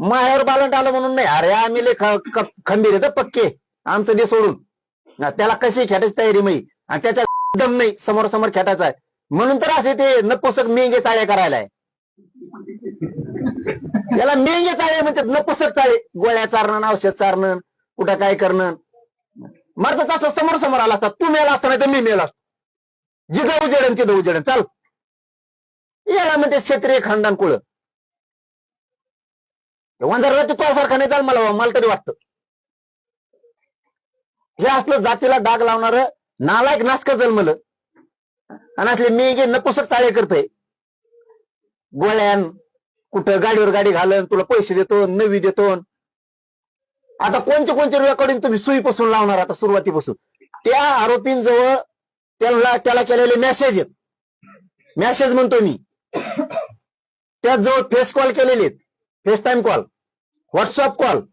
मायावर बालंट आलं म्हणून नाही. अरे आम्ही लय ख- ख- खंबीर येतं पक्के. आमचं दे सोडून. त्याला कशी खेटायची तयारी मी? आणि त्याच्या दम नाही समोर समोर खेटायचा आहे. म्हणून तर असे ते नपुसक मेंगे चाळे करायला आहे त्याला मेंगे चाळे म्हणतात नपुसक चाळे. गोळ्या चारणं औषध चारणं कुठं काय करणं. मरत असं समोर समोर आला असता. तू मेला असता नाही तर मी मेला असतो. जिथं उजेडन तिथं उजेडन. चाल. याला म्हणते क्षेत्रीय खानदान कुळ. वंजारला ते तुझ्यासारखा नाही चाल मला मला तरी वाटतं. हे असलं जातीला डाग लावणार नालायक नासक जन्मल. आणि असले मेघे नपुसक चाळे करतय. गोळ्यान कुठं गाडीवर गाडी घालन तुला पैसे देतो नवी देतो. आता कोणचे कोणचे रेकॉर्डिंग तुम्ही सुईपासून लावणार आता सुरुवातीपासून? त्या आरोपींजवळ त्याला त्याला केलेले मेसेज आहेत. मेसेज म्हणतो मी. त्याजवळ फेस कॉल केलेले आहेत. FaceTime call WhatsApp call